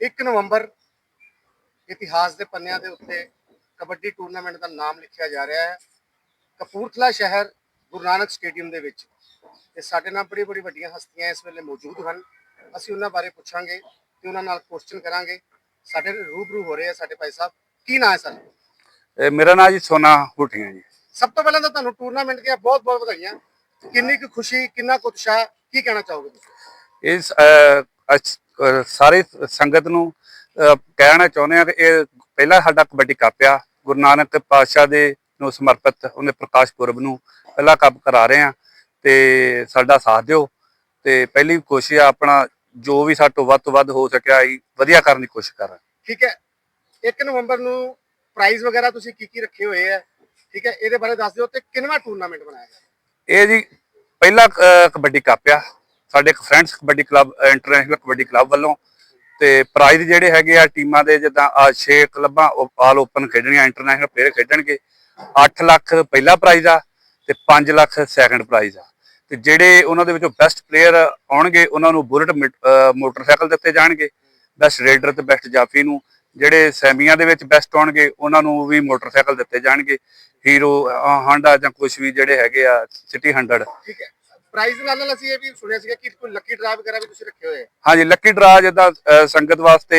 1 ਨਵੰਬਰ ਇਤਿਹਾਸ ਦੇ ਪੰਨਿਆਂ ਦੇ ਉੱਤੇ ਕਬੱਡੀ ਟੂਰਨਾਮੈਂਟ ਦਾ ਨਾਮ ਲਿਖਿਆ ਜਾ ਰਿਹਾ ਹੈ। ਕਪੂਰਥਲਾ ਸ਼ਹਿਰ ਗੁਰੂ ਨਾਨਕ ਸਟੇਡੀਅਮ ਦੇ ਵਿੱਚ। ਤੇ ਸਾਡੇ ਨਾਲ ਬੜੀ ਬੜੀ ਵੱਡੀਆਂ ਹਸਤੀਆਂ ਇਸ ਵੇਲੇ ਮੌਜੂਦ ਹਨ। ਅਸੀਂ ਉਹਨਾਂ ਬਾਰੇ ਪੁੱਛਾਂਗੇ ਤੇ ਉਹਨਾਂ ਨਾਲ ਕੁਐਸਚਨ ਕਰਾਂਗੇ। ਸਾਡੇ ਰੂਬਰੂ ਹੋ ਰਹੇ ਆ ਸਾਡੇ ਭਾਈ ਸਾਹਿਬ। ਕੀ ਨਾਂ ਹੈ ਸਰ? ਇਹ ਮੇਰਾ ਨਾਮ ਜੀ ਸੋਨਾ ਹੁਟੀਆਂ ਜੀ। ਸਭ ਤੋਂ ਪਹਿਲਾਂ ਤਾਂ ਤੁਹਾਨੂੰ ਟੂਰਨਾਮੈਂਟ ਦੀਆਂ ਬਹੁਤ ਬਹੁਤ ਵਧਾਈਆਂ। ਕਿੰਨੀ ਕੁ ਖੁਸ਼ੀ ਕਿੰਨਾ ਕੁ ਉਤਸ਼ਾਹ ਕੀ ਕਹਿਣਾ ਚਾਹੋਗੇ? ਤੁਸੀਂ ਇਸ ਸਾਰੇ ਸੰਗਤ ਨੂੰ ਕਹਿਣਾ ਚਾਹੁੰਦੇ ਆ ਕਿ ਇਹ ਪਹਿਲਾ ਸਾਡਾ ਕਬੱਡੀ ਕੱਪ ਆ। ਗੁਰੂ ਨਾਨਕ ਪਾਤਸ਼ਾਹ ਦੇ ਨੂੰ ਸਮਰਪਿਤ ਉਹਨੇ ਪ੍ਰਕਾਸ਼ ਪੁਰਬ ਨੂੰ ਪਹਿਲਾ ਕੱਪ ਕਰਾ ਰਹੇ ਆ ਤੇ ਸਾਡਾ ਸਾਥ ਦਿਓ। ਤੇ ਪਹਿਲੀ ਕੋਸ਼ਿਸ਼ ਆ ਆਪਣਾ ਜੋ ਵੀ ਸਾਡੇ ਤੋਂ ਵੱਧ ਤੋਂ ਵੱਧ ਹੋ ਸਕਿਆ ਅਸੀਂ ਵਧੀਆ ਕਰਨ ਦੀ ਕੋਸ਼ਿਸ਼ ਕਰਾਂ ਠੀਕ ਹੈ। 1 ਨਵੰਬਰ ਨੂੰ ਪ੍ਰਾਈਜ਼ ਵਗੈਰਾ ਤੁਸੀਂ ਕੀ ਕੀ ਰੱਖੇ ਹੋਏ ਆ? ਠੀਕ ਹੈ ਇਹਦੇ ਬਾਰੇ ਦੱਸ ਦਿਓ ਤੇ ਕਿੰਨਵਾਂ ਟੂਰਨਾਮੈਂਟ ਬਣਾਇਆ ਗਿਆ? ਇਹ ਜੀ ਪਹਿਲਾ ਕਬੱਡੀ ਕੱਪ ਆ। ਸਾਡੇ ਇੱਕ friends kabaddi club international kabaddi club ਵੱਲੋਂ ਤੇ ਪ੍ਰਾਈਜ਼ ਜਿਹੜੇ ਹੈਗੇ ਆ ਟੀਮਾਂ ਦੇ, ਜਿੱਦਾਂ ਆ 6 ਕਲੱਬਾਂ ਆਲ ਓਪਨ ਖੇਡਣੀਆਂ ਇੰਟਰਨੈਸ਼ਨਲ ਪਲੇਅਰ ਖੇਡਣਗੇ। 8 ਲੱਖ ਪਹਿਲਾ ਪ੍ਰਾਈਜ਼ ਆ ਤੇ 5 ਲੱਖ ਸੈਕੰਡ ਪ੍ਰਾਈਜ਼ ਆ। ਤੇ ਜਿਹੜੇ ਉਹਨਾਂ ਦੇ ਵਿੱਚੋਂ ਬੈਸਟ ਪਲੇਅਰ ਆਉਣਗੇ, ਉਹਨਾਂ ਨੂੰ ਬੁਲਟ ਮੋਟਰਸਾਈਕਲ ਦਿੱਤੇ ਜਾਣਗੇ। ਬੈਸਟ ਰੇਡਰ ਤੇ ਬੈਸਟ ਜਾਫੀ ਨੂੰ। ਜਿਹੜੇ ਸੈਮੀਆਂ ਦੇ ਵਿੱਚ ਬੈਸਟ ਆਉਣਗੇ, ਉਹਨਾਂ ਨੂੰ ਵੀ ਮੋਟਰਸਾਈਕਲ ਦਿੱਤੇ ਜਾਣਗੇ। ਹੀਰੋ ਹਾਂਡਾ ਜਾਂ ਕੁਝ ਵੀ ਜਿਹੜੇ ਹੈਗੇ ਆ ਸਿਟੀ 100 ਪ੍ਰਾਈਜ਼ ਨਾਲ ਨਾਲ ਅਸੀਂ ਇਹ ਵੀ ਸੁਣਿਆ ਸੀਗਾ ਕਿ ਕੋਈ ਲੱਕੀ ਡਰਾ ਵਗੈਰਾ ਵੀ ਤੁਸੀਂ ਰੱਖੇ ਹੋਏ ਆ। ਹਾਂਜੀ ਲੱਕੀ ਡਰਾ ਜਿੱਦਾਂ ਸੰਗਤ ਵਾਸਤੇ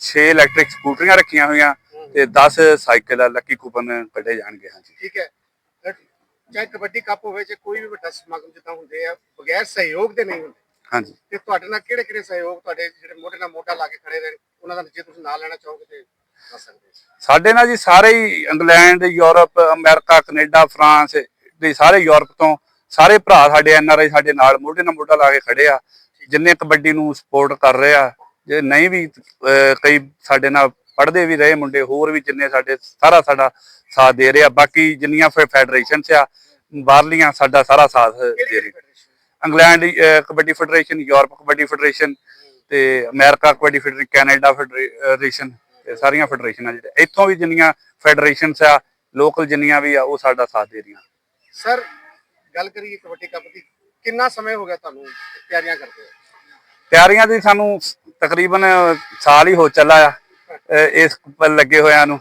6 ਇਲੈਕਟ੍ਰਿਕ ਸਕੂਟਰੀਆਂ ਰੱਖੀਆਂ ਹੋਈਆਂ ਤੇ 10 ਸਾਈਕਲ ਆ ਲੱਕੀ ਕੂਪਨ ਕੱਢੇ ਜਾਣਗੇ ਹਾਂਜੀ। ਠੀਕ ਹੈ। ਅਹ ਚਾਹੇ ਕਬੱਡੀ ਕੱਪ ਹੋਵੇ ਚਾਹੇ ਕੋਈ ਵੀ ਵੱਡਾ ਸਮਾਗਮ ਜਿੱਦਾਂ ਹੁੰਦੇ ਆ ਬਗੈਰ ਸਹਿਯੋਗ ਦੇ ਨਹੀਂ ਹੁੰਦੇ। ਹਾਂਜੀ। ਤੇ ਤੁਹਾਡੇ ਨਾਲ ਕਿਹੜੇ ਕਿਹੜੇ ਸਹਿਯੋਗ ਤੁਹਾਡੇ ਜਿਹੜੇ ਮੋਢੇ ਨਾਲ ਮੋਢਾ ਲਾ ਕੇ ਖੜੇ ਰਹੇ ਉਹਨਾਂ ਦਾ ਜੇ ਤੁਸੀਂ ਨਾਂ ਲੈਣਾ ਚਾਹੋਗੇ ਤੇ ਦੱਸ ਸਕਦੇ ਹੋ। ਸਾਡੇ ਨਾਲ ਜੀ ਸਾਰੇ ਹੀ England Europe America Canada France ਦੇ ਸਾਰੇ ਯੂਰਪ ਤੋਂ ਸਾਰੇ ਭਰਾ ਸਾਡੇ ਐਨ ਆਰ ਆਈ ਸਾਡੇ ਨਾਲ ਮੋਢੇ ਨਾਲ ਮੋਢਾ ਲਾ ਕੇ ਖੜੇ ਆ ਜਿੰਨੇ ਕਬੱਡੀ ਨੂੰ ਸਪੋਰਟ ਕਰ ਰਹੇ ਆ ਜੇ ਨਹੀਂ ਵੀ ਕਈ ਸਾਡੇ ਨਾਲ ਪੜ੍ਹਦੇ ਵੀ ਰਹੇ ਮੁੰਡੇ ਹੋਰ ਵੀ ਜਿੰਨੇ ਸਾਡੇ ਸਾਰਾ ਸਾਡਾ ਸਾਥ ਦੇ ਰਹੇ ਆ ਬਾਕੀ ਜਿੰਨੀਆਂ ਫੈਡਰੇਸ਼ਨਸ ਆ ਬਾਹਰਲੀਆਂ ਸਾਡਾ ਸਾਰਾ ਸਾਥ ਦੇ ਰਹੇ। England kabaddi federation Europe kabaddi federation ਤੇ America kabaddi federation Canada federation ਤੇ ਸਾਰੀਆਂ ਫੈਡਰੇਸ਼ਨਾਂ ਜਿਹੜੇ ਇੱਥੋਂ ਵੀ ਜਿੰਨੀਆਂ ਫੈਡਰੇਸ਼ਨਸ ਆ ਲੋਕਲ ਜਿੰਨੀਆਂ ਵੀ ਆ ਉਹ ਸਾਡਾ ਸਾਥ ਦੇ ਰਹੀਆਂ। ਸਰ ਗੱਲ ਕਰੀਏ ਕਬੱਡੀ ਕੱਪ ਦੀ ਕਿੰਨਾ ਸਮੇਂ ਹੋ ਗਿਆ ਤੁਹਾਨੂੰ ਤਿਆਰੀਆਂ ਕਰਦੇ ਹੋ ਤਿਆਰੀਆਂ ਦੀ ਸਾਨੂੰ ਤਕਰੀਬਨ ਸਾਲ ਹੀ ਹੋ ਚੱਲਾ ਆ ਇਸ ਉੱਪਰ ਲੱਗੇ ਹੋਇਆਂ ਨੂੰ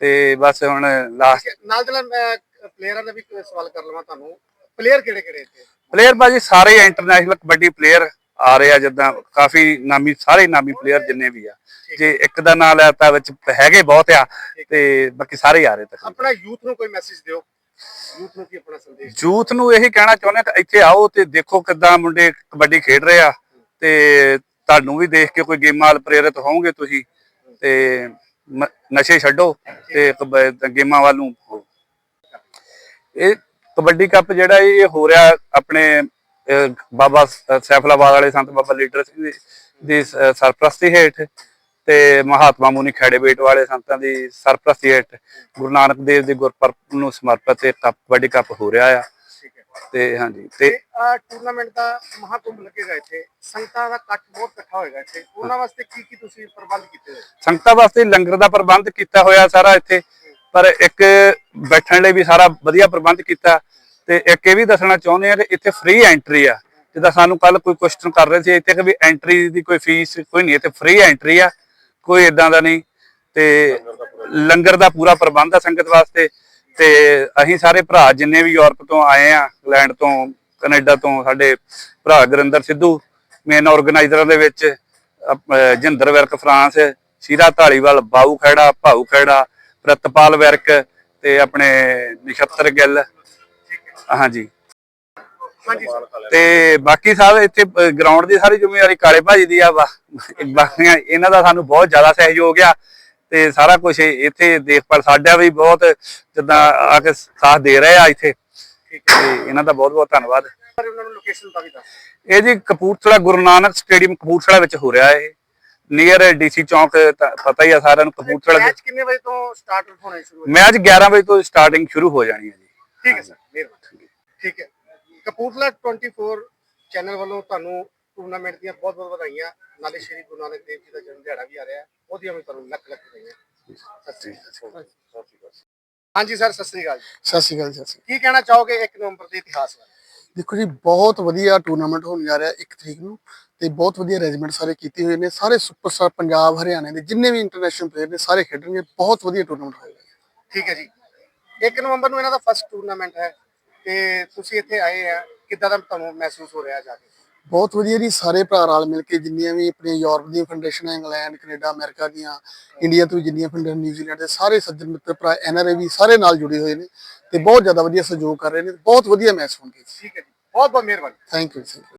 ਤੇ ਬਸ ਹੁਣ ਲਾਸਟ ਨਾਲ ਦੇ ਨਾਲ ਮੈਂ ਪਲੇਅਰਾਂ ਦਾ ਵੀ ਸਵਾਲ ਕਰ ਲਵਾਂ ਤੁਹਾਨੂੰ ਪਲੇਅਰ ਕਿਹੜੇ ਕਿਹੜੇ ਇੱਥੇ? ਪਲੇਅਰ ਬਾਜੀ ਸਾਰੇ ਇੰਟਰਨੈਸ਼ਨਲ ਕਬੱਡੀ ਪਲੇਅਰ ਆ ਰਹੇ ਆ ਜਿੱਦਾਂ ਕਾਫੀ ਨਾਮੀ ਸਾਰੇ ਨਾਮੀ ਪਲੇਅਰ ਜਿੰਨੇ ਵੀ ਆ। ਜੇ ਇੱਕ ਦਾ ਨਾਮ ਲਿਆ ਤਾਂ ਵਿੱਚ ਹੈਗੇ ਬਹੁਤ ਆ ਤੇ ਬਾਕੀ ਸਾਰੇ ਆ ਰਹੇ ਤਕਰੀਬਨ। ਆਪਣਾ ਯੂਥ ਨੂੰ ਕੋਈ ਮੈਸੇਜ ਦਿਓ। ਯੂਥ ਨੂੰ ਕੀ ਆਪਣਾ ਸੰਦੇਸ਼ ਯੂਥ ਨੂੰ ਇਹੀ ਕਹਿਣਾ ਚਾਹੁੰਦੇ ਕਿ ਇੱਥੇ ਆਓ ਤੇ ਦੇਖੋ ਕਿੱਦਾਂ ਮੁੰਡੇ ਕਬੱਡੀ ਖੇਡ ਰਹੇ ਆ ਤੇ ਤੁਹਾਨੂੰ ਵੀ ਦੇਖ ਕੇ ਕੋਈ ਗੇਮਾਂ ਵੱਲ ਪ੍ਰੇਰਿਤ ਹੋਵੋਗੇ ਤੁਸੀਂ ਤੇ ਨਸ਼ੇ ਛੱਡੋ ਤੇ ਗੇਮਾਂ ਵੱਲ ਨੂੰ ਹੋ। ਇਹ ਕਬੱਡੀ ਕੱਪ ਜਿਹੜਾ ਇਹ ਹੋ ਰਿਹਾ ਆਪਣੇ ਬਾਬਾ ਸੈਫਲਾਬਾਦ ਵਾਲੇ ਸੰਤ ਬਾਬਾ ਲੀਡਰ ਸਿੰਘ ਦੀ- ਸਰਪ੍ਰਸਤੀ ਹੇਠ ਤੇ ਮਹਾਤਮਾ ਮੁਨੀ ਖੇੜੇਬੇਟ ਵਾਲੇ ਸੰਤਾਂ ਦੀ ਸਰਪ੍ਰਸਤੀ ਹੇਠ ਗੁਰੂ ਨਾਨਕ ਦੇਵ ਦੇ ਗੁਰਪੁਰਬ ਨੂੰ ਸਮਰਪਿਤ ਇਹ ਕੱਪ ਕਬੱਡੀ ਕੱਪ ਹੋ ਰਿਹਾ ਆ। ਤੇ ਹਾਂਜੀ ਤੇ ਆ ਟੂਰਨਾਮੈਂਟ ਦਾ ਮਹਾਕੁੰਭ ਲੱਗੇਗਾ ਇੱਥੇ। ਸੰਗਤਾਂ ਦਾ ਇਕੱਠ ਬਹੁਤ ਇਕੱਠਾ ਹੋਏਗਾ ਇੱਥੇ। ਉਹਨਾਂ ਵਾਸਤੇ ਕੀ ਕੀ ਤੁਸੀਂ ਪ੍ਰਬੰਧ ਕੀਤੇ ਹੋਏ? ਸੰਗਤਾਂ ਵਾਸਤੇ ਲੰਗਰ ਦਾ ਪ੍ਰਬੰਧ ਕੀਤਾ ਹੋਇਆ ਸਾਰਾ ਇੱਥੇ। ਪਰ ਇੱਕ ਬੈਠਣ ਲਈ ਵੀ ਸਾਰਾ ਵਧੀਆ ਪ੍ਰਬੰਧ ਕੀਤਾ। ਤੇ ਇੱਕ ਇਹ ਵੀ ਦੱਸਣਾ ਚਾਹੁੰਦੇ ਆ ਕਿ ਇੱਥੇ ਫ੍ਰੀ ਐਂਟਰੀ ਆ। ਜਿੱਦਾਂ ਸਾਨੂੰ ਕੱਲ ਕੋਈ ਕੁਐਸਚਨ ਕਰ ਰਹੇ ਸੀ ਇੱਥੇ ਕਿ ਵੀ ਐਂਟਰੀ ਦੀ ਕੋਈ ਫੀਸ ਕੋਈ ਨਹੀਂ ਇੱਥੇ ਫ੍ਰੀ ਐਂਟਰੀ ਆ। ਕੋਈ ਇਦਾਂ ਦਾ ਨਹੀਂ ਤੇ ਲੰਗਰ ਦਾ ਪੂਰਾ ਪ੍ਰਬੰਧ ਆ ਸੰਗਤ ਵਾਸਤੇ ਤੇ ਅਸੀਂ ਸਾਰੇ ਭਰਾ ਜਿੰਨੇ ਵੀ ਯੂਰਪ ਤੋਂ ਆਏ ਆ, ਇੰਗਲੈਂਡ ਤੋਂ, ਕੈਨੇਡਾ ਤੋਂ, ਸਾਡੇ ਭਰਾ ਗੁਰਿੰਦਰ ਸਿੱਧੂ ਮੇਨ ਆਰਗੇਨਾਈਜ਼ਰਾਂ ਦੇ ਵਿੱਚ ਜਿੰਦਰ ਵਿਰਕ ਫਰਾਂਸ, ਸ਼ੀਰਾ ਢਾਲੀਵਾਲ ਬਾਊ ਖੈੜਾ ਭਾਊ ਖੈੜਾ ਪ੍ਰਤਪਾਲ ਵਿਰਕ ਤੇ ਆਪਣੇ ਨਛੱਤਰ ਗਿੱਲ। ਹਾਂਜੀ। ਤੇ ਬਾਕੀ ਸਾਰੇ ਇੱਥੇ ਗਰਾਊਂਡ ਦੀ ਸਾਰੀ ਜ਼ਿੰਮੇਵਾਰੀ ਕਾਲੇ ਭਾਜੀ ਦੀ ਆ ਵਾ- ਬਾਕੀਆਂ ਇਹਨਾਂ ਦਾ ਸਾਨੂੰ ਬਹੁਤ ਜ਼ਿਆਦਾ ਸਹਿਯੋਗ ਆ ਤੇ ਸਾਰਾ ਕੁਝ ਇੱਥੇ ਦੇਖਭਾਲ ਸਾਡਾ ਵੀ ਬਹੁਤ ਜਿੱਦਾਂ ਆ ਕੇ ਸਾਥ ਦੇ ਰਹੇ ਆ ਇੱਥੇ। ਹੈ। ਤੇ ਇਹਨਾਂ ਦਾ ਬਹੁਤ ਬਹੁਤ ਧੰਨਵਾਦ ਇਹ ਜੀ ਕਪੂਰਥਲਾ ਗੁਰੂ ਨਾਨਕ ਸਟੇਡੀਅਮ ਕਪੂਰਥਲਾ ਵਿੱਚ ਹੋ ਰਿਹਾ ਇਹ। ਨੀਅਰ ਡੀਸੀ ਚੌਂਕ ਪਤਾ ਹੀ ਆ ਸਾਰਿਆਂ ਨੂੰ ਕਪੂਰਥਲਾ ਮੈਚ ਕਿੰਨੇ ਵਜੇ ਤੋਂ ਸਟਾਰਟ ਹੋਣਾ ਸ਼ੁਰੂ ਹੋਇਆ ਮੈਚ 11 ਵਜੇ ਤੋਂ ਸਟਾਰਟਿੰਗ ਸ਼ੁਰੂ ਹੋ ਜਾਣੀ ਹੈ ਜੀ। ਠੀਕ ਹੈ ਸਰ ਮਿਹਰਬਾਨੀ। ਠੀਕ ਹੈ। ਕਪੂਰਥਲਾ 24 ਚੈਨਲ ਵੱਲੋਂ ਤੁਹਾਨੂੰ ਟੂਰਨਾਮੈਂਟ ਦੀਆਂ ਬਹੁਤ ਬਹੁਤ ਵਧਾਈਆਂ। ਨਾਲੇ ਸ਼੍ਰੀ ਗੁਰੂ ਨਾਨਕ ਦੇਵ ਜੀ ਦਾ ਜਨਮ ਦਿਹਾੜਾ ਵੀ ਆ ਰਿਹਾ ਹੈ। ਉਹਦੀਆਂ ਵੀ ਤੁਹਾਨੂੰ ਲੱਖ ਲੱਖ ਵਧਾਈਆਂ। ਸਤਿ ਸ੍ਰੀ ਅਕਾਲ ਹਾਂਜੀ ਸਰ ਸਤਿ ਸ੍ਰੀ ਅਕਾਲ। ਸਤਿ ਸ਼੍ਰੀ ਅਕਾਲ ਸ਼੍ਰੀ ਕੀ ਕਹਿਣਾ ਚਾਹੋਗੇ 1 ਨਵੰਬਰ ਦੇ ਇਤਿਹਾਸ ਬਾਰੇ? ਦੇਖੋ ਜੀ ਬਹੁਤ ਵਧੀਆ ਟੂਰਨਾਮੈਂਟ ਹੋਣ ਜਾ ਰਿਹਾ 1 ਤਰੀਕ ਨੂੰ ਤੇ ਬਹੁਤ ਵਧੀਆ ਅਰੇਂਜਮੈਂਟ ਸਾਰੇ ਕੀਤੇ ਹੋਏ ਨੇ। ਸਾਰੇ ਸੁਪਰਸਟਾਰ ਪੰਜਾਬ ਹਰਿਆਣੇ ਦੇ ਜਿੰਨੇ ਵੀ ਇੰਟਰਨੈਸ਼ਨਲ ਪਲੇਅਰ ਨੇ ਸਾਰੇ ਖੇਡਣਗੇ। ਬਹੁਤ ਵਧੀਆ ਟੂਰਨਾਮੈਂਟ ਹੋਏਗਾ। ਠੀਕ ਹੈ ਜੀ। 1 ਨਵੰਬਰ ਨੂੰ ਇਹਨਾਂ ਦਾ ਫਸਟ ਟੂਰਨਾਮੈਂਟ ਹੈ। ਤੇ ਤੁਸੀਂ ਇੱਥੇ ਆਏ ਆ ਕਿੱਦਾਂ ਦਾ ਤੁਹਾਨੂੰ ਮਹਿਸੂਸ ਹੋ ਰਿਹਾ ਜਾ ਕੇ? ਬਹੁਤ ਵਧੀਆ ਜੀ ਸਾਰੇ ਭਰਾ ਰਲ ਮਿਲ ਕੇ ਜਿੰਨੀਆਂ ਵੀ ਆਪਣੀਆਂ ਯੂਰਪ ਦੀਆਂ ਫੈਡਰੇਸ਼ਨਾਂ ਇੰਗਲੈਂਡ ਕੈਨੇਡਾ ਅਮਰੀਕਾ ਦੀਆਂ ਇੰਡੀਆ ਤੋਂ ਜਿੰਨੀਆਂ ਫੈਡਰੇਸ਼ਨ ਨਿਊਜ਼ੀਲੈਂਡ ਦੇ ਸਾਰੇ ਸੱਜਣ ਮਿੱਤਰ ਭਰਾ ਐਨਆਰਆਈ ਵੀ ਸਾਰੇ ਨਾਲ ਜੁੜੇ ਹੋਏ ਨੇ ਤੇ ਬਹੁਤ ਜ਼ਿਆਦਾ ਵਧੀਆ ਸਹਿਯੋਗ ਕਰ ਰਹੇ ਨੇ ਬਹੁਤ ਵਧੀਆ ਮੈਚ ਹੋਣਗੇ ਠੀਕ ਹੈ ਜੀ ਬਹੁਤ ਬਹੁਤ ਮਿਹਰਬਾਨੀ। Thank you